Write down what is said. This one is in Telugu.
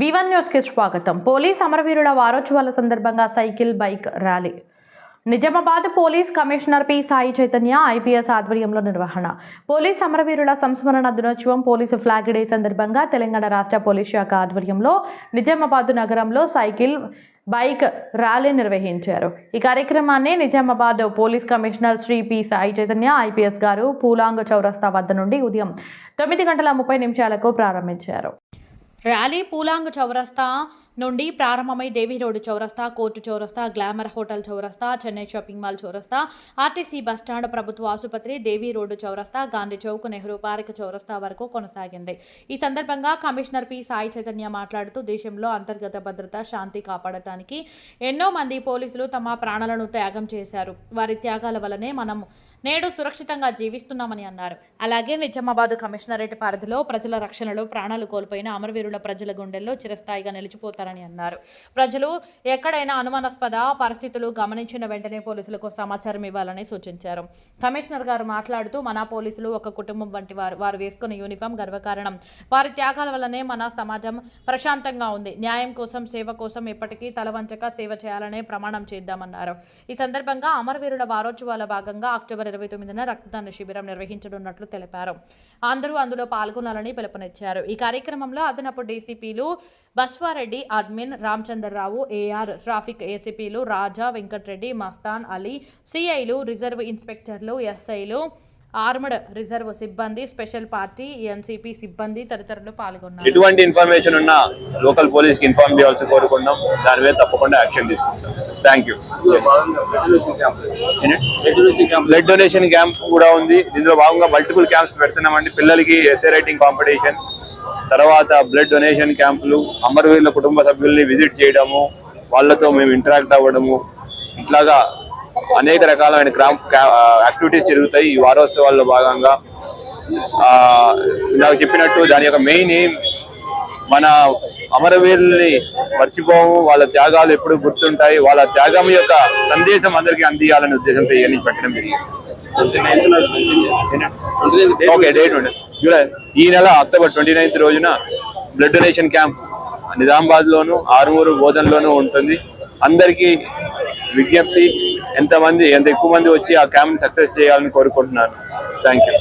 వివన్ న్యూస్కి స్వాగతం. పోలీస్ అమరవీరుల వారోత్సవాల సందర్భంగా cycle bike rally. Nizamabad police commissioner P. Sai Chaitanya IPS ఆధ్వర్యంలో నిర్వహణ. పోలీస్ అమరవీరుల సంస్మరణ దినోత్సవం పోలీసు ఫ్లాగ్ డే సందర్భంగా తెలంగాణ రాష్ట్ర పోలీస్ శాఖ ఆధ్వర్యంలో నిజామాబాద్ నగరంలో సైకిల్ బైక్ ర్యాలీ నిర్వహించారు. ఈ కార్యక్రమాన్ని Nizamabad police commissioner Shri P. Sai Chaitanya IPS గారు పూలాంగ్ చౌరస్తా వద్ద నుండి ఉదయం తొమ్మిది గంటల ముప్పై నిమిషాలకు ప్రారంభించారు. ర్యాలీ పూలాంగ్ చౌరస్తా నుండి ప్రారంభమై దేవి రోడ్డు చౌరస్తా కోర్టు చౌరస్తా గ్లామర్ హోటల్ చౌరస్తా చెన్నై షాపింగ్ మాల్ చౌరస్తా ఆర్టీసీ బస్టాండ్ ప్రభుత్వ ఆసుపత్రి దేవి రోడ్డు చౌరస్తా గాంధీ చౌక్ నెహ్రూ పార్క్ చౌరస్తా వరకు కొనసాగింది ఈ సందర్భంగా కమిషనర్ పి సాయి చైతన్య మాట్లాడుతూ దేశంలో అంతర్గత భద్రత శాంతి కాపాడటానికి ఎన్నో మంది పోలీసులు తమ ప్రాణాలను త్యాగం చేశారు. వారి త్యాగాల వల్లనే మనం నేడు సురక్షితంగా జీవిస్తున్నామని అన్నారు. అలాగే నిజామాబాద్ కమిషనరేట్ పరిధిలో ప్రజల రక్షణలో ప్రాణాలు కోల్పోయిన అమరవీరుల ప్రజల గుండెల్లో చిరస్థాయిగా నిలిచిపోతారని అన్నారు. ప్రజలు ఎక్కడైనా అనుమానాస్పద పరిస్థితులు గమనించిన వెంటనే పోలీసులకు సమాచారం ఇవ్వాలని సూచించారు. కమిషనర్ గారు మాట్లాడుతూ మన పోలీసులు ఒక కుటుంబం వంటి వారు. వారు వేసుకున్న యూనిఫామ్ గర్వకారణం వారి త్యాగాల వల్లనే మన సమాజం ప్రశాంతంగా ఉంది. న్యాయం కోసం సేవ కోసం ఎప్పటికీ తలవంచక సేవ చేయాలనే ప్రమాణం చేద్దామన్నారు. ఈ సందర్భంగా అమరవీరుల వారోత్సవాల భాగంగా అక్టోబర్ ఇరవై తొమ్మిదిన రక్తదాన శిబిరం నిర్వహించనున్నట్లు తెలిపారు. అందరూ అందులో పాల్గొనాలని పిలుపునిచ్చారు. ఈ కార్యక్రమంలో అదనపు డీసీపీలు Baswareddy admin Ramachandra Rao AR traffic ఏసీపీలు Raja Venkatreddy Mastan Ali సిఐలు రిజర్వ్ ఇన్స్పెక్టర్లు ఎస్ఐలు ఆర్మడ్ రిజర్వ్ సిబ్బంది స్పెషల్ పార్టీ ఎన్సీపీ సిబ్బంది తదితరులు పాల్గొన్నారు. ఎటువంటి ఇన్ఫర్మేషన్ ఉన్నా లోకల్ పోలీస్ ఇన్ఫార్మ్ చేయాల్సి కోరుకున్నాం దాని మీద తప్పకుండా యాక్షన్ తీసుకుంటాం. Thank you. Blood donation camp కూడా ఉంది. దీనిలో భాగంగా మల్టిపుల్ క్యాంప్స్ పెడుతున్నామండి. పిల్లలకి ఎస్ఏ రైటింగ్ కాంపిటీషన్ తర్వాత బ్లడ్ డొనేషన్ క్యాంపులు అమరవీరుల కుటుంబ సభ్యుల్ని విజిట్ చేయడము వాళ్ళతో మేము ఇంటరాక్ట్ అవ్వడము ఇట్లాగా అనేక రకాలైన క్రామ్ యాక్టివిటీస్ జరుగుతాయి. ఈ వారోత్సవాల్లో భాగంగా ఇందాక చెప్పినట్టు దాని యొక్క మెయిన్ ఎయిమ్ మన అమరవీరుల్ని మర్చిపోము. వాళ్ళ త్యాగాలు ఎప్పుడు గుర్తుంటాయి. వాళ్ళ త్యాగం యొక్క సందేశం అందరికీ అందియాలనే ఉద్దేశంతో ఇవన్నీ పెట్టడం జరిగింది. ఓకే డేట్ జూలై ఈ నెల అక్టోబర్ ట్వంటీ నైన్త్ రోజున బ్లడ్ డొనేషన్ క్యాంప్ నిజామాబాద్ లోను ఆరుమూరు బోధనలోనూ ఉంటుంది. అందరికీ విజ్ఞప్తి ఎంతమంది ఎంత ఎక్కువ మంది వచ్చి ఆ క్యాంప్ సక్సెస్ చేయాలని కోరుకుంటున్నాను థ్యాంక్ యూ